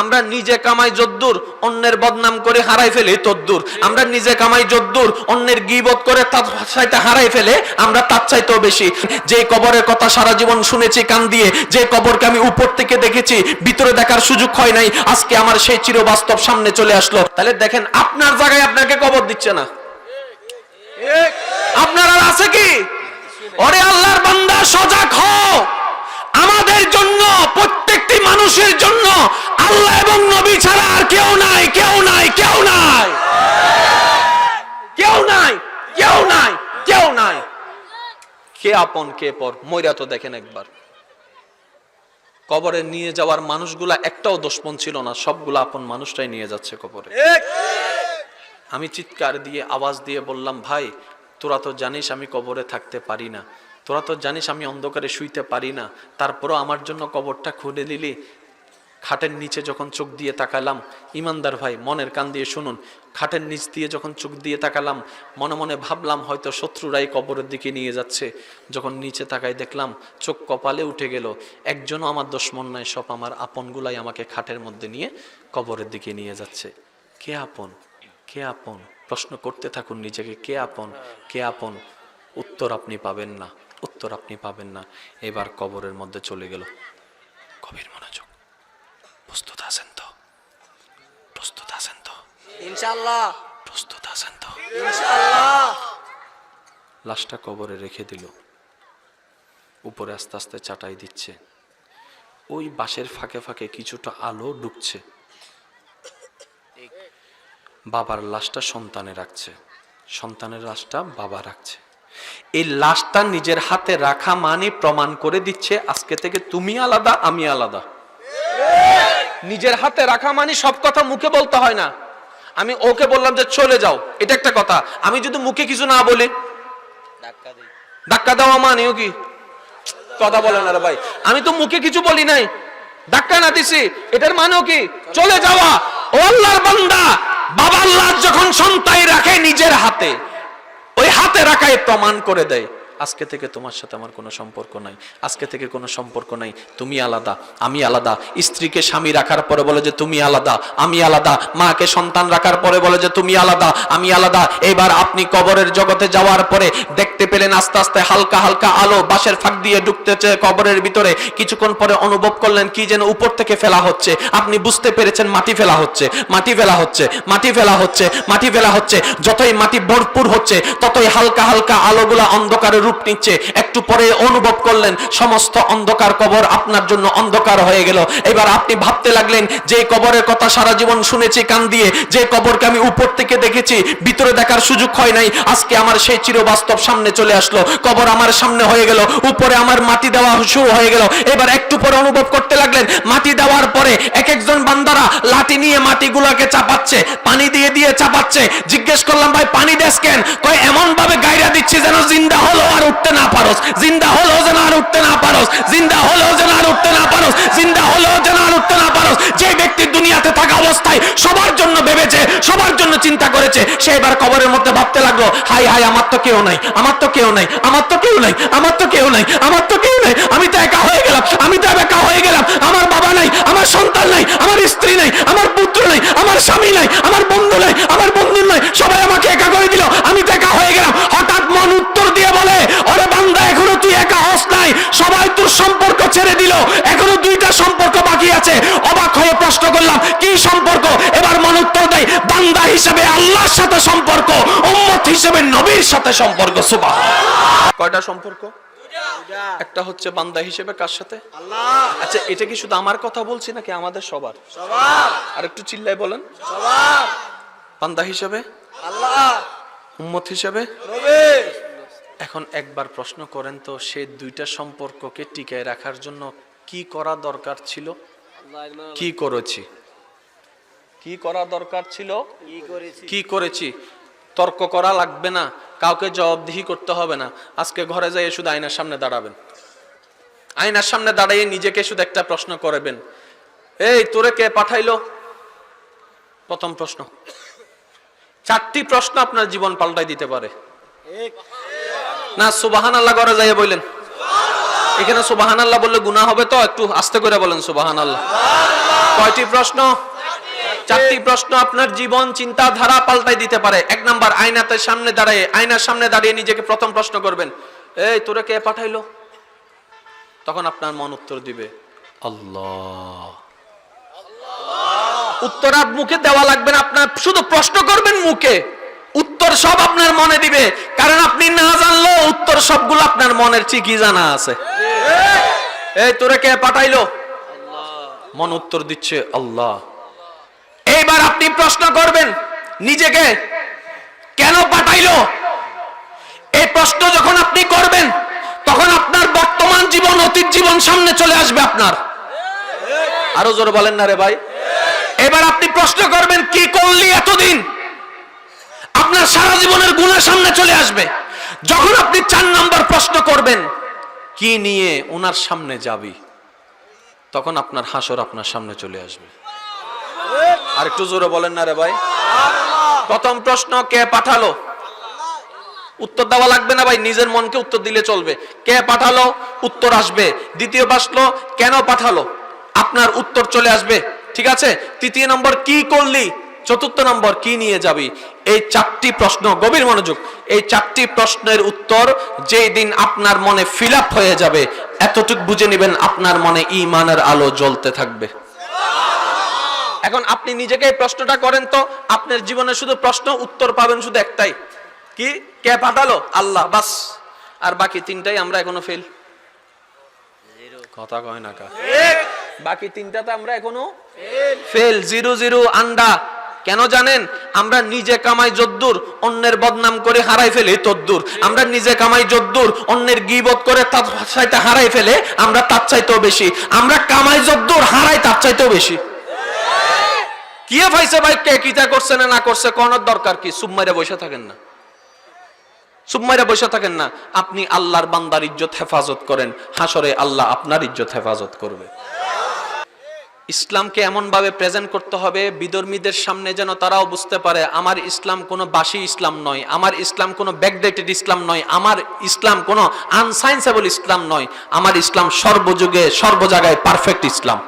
আমরা নিজে কামাই যদ্দুর, অন্যের বদনাম করে হারাই ফেলে তদ্দুর। আমরা নিজে কামাই যদ্দুর, অন্যের গিবত করে তার হারাই ফেলে আমরা তার চাইতেও বেশি। যে কবরের কথা সারা জীবন শুনেছি কান দিয়ে, যে কবরকে আমি উপর থেকে দেখেছি, ভিতরে দেখার সুযোগ হয় নাই, আজকে আমার সেই চির বাস্তব সামনে চলে আসলো। তাহলে দেখেন, আপনার জায়গায় আপনাকে কবর দিচ্ছে না। আপনার আর আছে কি? ওরে আল্লাহর বান্দা, সজাগ হও। আমাদের জন্য জন্য আল্লাহ এবং নবী ছাড়া আর কেউ নাই কেউ নাই কেউ নাই। কেউ নাই কেউ নাই কেউ নাই। কে আপন কে পর? মইরা তো দেখেন একবার। কবরে নিয়ে যাওয়ার মানুষগুলা একটাও দোষপন ছিল না সবগুলা আপন মানুষটাই নিয়ে যাচ্ছে কবরে। আমি চিৎকার দিয়ে আওয়াজ দিয়ে বললাম ভাই তোরা তো জানিস আমি কবরে থাকতে পারি না। তোরা তো জানিস আমি অন্ধকারে শুইতে পারি না। তারপরও আমার জন্য কবরটা খুলে দিলি। খাটের নিচে যখন চোখ দিয়ে তাকালাম, ইমানদার ভাই, মনের কান দিয়ে শুনুন, খাটের নিচ দিয়ে যখন চোখ দিয়ে তাকালাম, মনে মনে ভাবলাম হয়তো শত্রুরাই কবরের দিকে নিয়ে যাচ্ছে। যখন নিচে তাকাই দেখলাম, চোখ কপালে উঠে গেল, একজনও আমার দুশ্মন নাই, সব আমার আপনগুলাই আমাকে খাটের মধ্যে নিয়ে কবরের দিকে নিয়ে যাচ্ছে। কে আপন? কে আপন? প্রশ্ন করতে থাকুন নিজেকে, কে আপন? কে আপন? উত্তর আপনি পাবেন না, উত্তর আপনি পাবেন না। এবার কবরের মধ্যে চলে গেল। গভীর মনোযোগ প্রস্তুত আছেন তো প্রস্তুত আছেন তো ইনশাআল্লাহ। প্রস্তুত আছেন তো? ইনশাআল্লাহ। লাশটা কবরে রেখে দিল। উপরে আস্তে আস্তে চাটাই দিচ্ছে। ওই বাঁশের ফাঁকে ফাঁকে কিছুটা আলো ঢুকছে। বাবার লাশটা সন্তানে রাখছে। সন্তানের লাশটা বাবা রাখছে। এই লাশটা নিজের হাতে রাখা মানে প্রমাণ করে দিচ্ছে আজকে থেকে তুমি আলাদা আমি আলাদা। নিজের হাতে রাখা মানে সব কথা মুখে বলতে হয় না। আমি ওকে বললাম যে চলে যাও। এটা একটা কথা। আমি যদি মুখে কিছু না বলি ধাক্কা দেওয়া মানেও কি? কথা বলে না রে ভাই। আমি তো মুখে কিছু বলি নাই। ধাক্কা না দিছি। এটার মানেও কি? চলে যাওয়া। ও আল্লাহর বান্দা বাবা আল্লাহ যখন সন্তাই রাখে নিজের হাতে ওই হাতে রাখায় প্রমাণ করে দেয়। আজকে থেকে তোমার সাথে আমার কোনো সম্পর্ক নাই। আজকে থেকে কোনো সম্পর্ক নাই। তুমি আলাদা, আমি আলাদা। স্ত্রীকে স্বামী রাখার পরে বলে যে তুমি আলাদা, আমি আলাদা। মাকে সন্তান রাখার পরে বলে যে তুমি আলাদা, আমি আলাদা। এবার আপনি কবরের জগতে যাওয়ার পরে দেখতে পেলেন আস্তে আস্তে হালকা হালকা আলো বাঁশের ফাঁক দিয়ে ঢুকতেছে কবরের ভিতরে। কিছুক্ষণ পরে অনুভব করলেন কি যেন উপর থেকে ফেলা হচ্ছে। আপনি বুঝতে পেরেছেন মাটি ফেলা হচ্ছে, মাটি ফেলা হচ্ছে, মাটি ফেলা হচ্ছে, মাটি ফেলা হচ্ছে। যতই মাটি ভরপুর হচ্ছে, ততই হালকা হালকা আলোগুলা অন্ধকারে রূপ নিচ্ছে। একটু পরে অনুভব করলেন, সমস্ত অন্ধকার কবর আপনার জন্য অন্ধকার হয়ে গেল। এবার আপনি ভাবতে লাগলেন যে কবরের কথা সারা জীবন শুনেছি কান দিয়ে, যে কবরকে আমি উপর থেকে দেখেছি, ভিতরে দেখার সুযোগ হয় নাই। আজকে আমার সেই চির বাস্তব সামনে চলে আসলো। কবর আমার সামনে হয়ে গেল, উপরে আমার মাটি দেওয়া শুরু হয়ে গেল। এবার একটু পরে অনুভব করতে লাগলেন, মাটি দেওয়ার পরে এক একজন বান্দারা লাঠি নিয়ে মাটিগুলোকে চাপাচ্ছে, পানি দিয়ে দিয়ে চাপাচ্ছে। জিজ্ঞেস করলাম, ভাই, পানি দেশ কেন? কয় এমন ভাবে গাইরা দিচ্ছে যেন জিন্দা হলো আর উঠতে না পারোস জিন্দা হলো যেন আর উঠতে না পারোস জিন্দা হলো যেন আর উঠতে না পারোস জিন্দা হলো যেন আর উঠতে না পারোস যে ব্যক্তি দুনিয়াতে থাকা অবস্থায় সবার জন্য ভেবেছে সবার জন্য চিন্তা করেছে সে এবার কবরের মধ্যে ভাবতে লাগল হাই হাই আমার তো কেউ নাই আমার তো কেউ নাই আমার তো কেউ নাই আমার তো কেউ নাই আমার তো কেউ নাই আমি তো একা হয়ে গেলাম আমি তো একা হয়ে গেলাম আমার বাবা নাই আমার সন্তান নাই আমার স্ত্রী নাই আমার পুত্র নাই আমার স্বামী নাই আমার বন্ধু নাই আমার বন্ধু নাই সবাই আমাকে একা করে দিল আমি তো একা হয়ে গেলাম হঠাৎ মন উত্তর দিয়ে বলে ওরে বান্দা এখনও তুই একা হস নাই সবাই তোর সম্পর্ক ছেড়ে দিল এখনও দুইটা সম্পর্ক বাকি আছে। অবাক হয়ে প্রশ্ন করলাম কি সম্পর্ক? এবার মন উত্তর দেয় বান্দা হিসেবে আল্লাহর সাথে সম্পর্ক উম্মত হিসেবে নবীর সাথে সম্পর্ক সুবাহ কয়টা সম্পর্ক? একটা হচ্ছে বান্দা হিসেবে কার সাথে? আল্লাহ। আচ্ছা এটা কি শুধু আমার কথা বলছি নাকি আমাদের সবার? সবার। আর একটু চিল্লাই বলেন। সবার। বান্দা হিসেবে? আল্লাহ। উম্মত হিসেবে? এখন একবার প্রশ্ন করেন তো সেই দুইটা সম্পর্ককে টিকায় রাখার জন্য কি করা দরকার ছিল? কি করেছি? কি করা দরকার ছিল? কি করেছি? কি করেছি তর্ক করা লাগবে না কাউকে জবাবদিহি করতে হবে না। আজকে ঘরে যাই শুধু আয়নার সামনে দাঁড়াবেন। আয়নার সামনে দাঁড়িয়ে নিজেকে শুধু একটা প্রশ্ন করবেন। এই তোরে কে পাঠাইলো? প্রথম প্রশ্ন। চারটি প্রশ্ন আপনার জীবন পাল্টাই দিতে পারে। না সুবাহান আল্লাহ ঘরে যাইয়ে বললেন। এখানে সুবাহান আল্লাহ বললে গুনাহ হবে তো? একটু আস্তে করে বলেন সুবাহান আল্লাহ কয়টি প্রশ্ন? চারটি প্রশ্ন আপনার জীবন, চিন্তাধারা পাল্টাই দিতে পারে। এক নাম্বার, আয়নাতে সামনে দাঁড়িয়ে, আয়নার সামনে দাঁড়িয়ে নিজেকে প্রথম প্রশ্ন করবেন, এই, তোরা কে পাঠাইলো? তখন আপনার মন উত্তর দিবে, আল্লাহ। উত্তর মুখে দেওয়া লাগবে না, আপনার শুধু প্রশ্ন করবেন মুখে। উত্তর সব আপনার মনে দিবে। কারণ আপনি না জানলেও উত্তর সবগুলো আপনার মনের ঠিকই জানা আছে। এই, তোরে কে পাঠাইলো? মন উত্তর দিচ্ছে আল্লাহ। এইবার আপনি প্রশ্ন করবেন, নিজেকে কেন পাঠাইলো? এই প্রশ্ন যখন আপনি করবেন, তখন আপনার বর্তমান জীবন, অতীত জীবন সামনে চলে আসবে আপনার। আরও জোর বলেন না রে ভাই। এবার আপনি প্রশ্ন করবেন, কি করলি এতদিন? আপনার সারা জীবনের গুণের সামনে চলে আসবে। যখন আপনি চার নম্বর প্রশ্ন করবেন, কি নিয়ে ওনার সামনে যাবি? তখন আপনার হাসর আপনার সামনে চলে আসবে। আর একটু জোরে বলেন না রে ভাই। প্রথম প্রশ্ন, কে পাঠালো? উত্তর দেওয়া লাগবে না ভাই, নিজের মনকে উত্তর দিলে চলবে। কে পাঠালো? উত্তর আসবে। দ্বিতীয় প্রশ্ন, কেন পাঠালো? আপনার উত্তর চলে আসবে। ঠিক আছে? তৃতীয় নম্বর, কি করলি? চতুর্থ নম্বর কি নিয়ে যাবি? এই চারটি প্রশ্ন গভীর মনোযোগ এই চারটি প্রশ্নের উত্তর যেই দিন আপনার মনে ফিল হয়ে যাবে এতটুক বুঝে নেবেন আপনার মনে ইমানের আলো জ্বলতে থাকবে। এখন আপনি নিজেকে এই প্রশ্নটা করেন তো আপনার জীবনে শুধু প্রশ্ন উত্তর পাবেন শুধু একটাই। কি? কে পাঠালো? আল্লাহ বাস। আর বাকি তিনটাই আমরা এখনও ফেল কথা কয় না বাকি তিনটাতে আমরা এখনও ফেল জিরো জিরো আন্ডা। কেন জানেন? আমরা নিজে কামাই যদ্দুর, অন্যের বদনাম করে হারাই ফেলে তদ্দুর। আমরা নিজে কামাই যদ্দুর, অন্যের গিবত করে তার চাইতে হারাই ফেলে আমরা তার চাইতেও বেশি। আমরা কামাই যদ্দুর, হারাই তার চাইতেও বেশি। কি ফাইছে ভাই? কে কিতা করছে না না করছে কোনের দরকার কি? সুম্মাইরা বসে থাকেন না। সুম্মাইরা বসে থাকেন না। আপনি আল্লাহর বান্দার ইজ্জত হেফাজত করেন। হাসরে আল্লাহ আপনার ইজ্জত হেফাজত করবে। ইসলামকে এমনভাবে প্রেজেন্ট করতে হবে, বিধর্মীদের সামনে যেন তারাও বুঝতে পারে, আমার ইসলাম কোনো বাসি ইসলাম নয়, আমার ইসলাম কোনো ব্যাকডেটেড ইসলাম নয়, আমার ইসলাম কোনো আনসাইন্সেবল ইসলাম নয়, আমার ইসলাম সর্বযুগে সর্ব জায়গায় পারফেক্ট ইসলাম।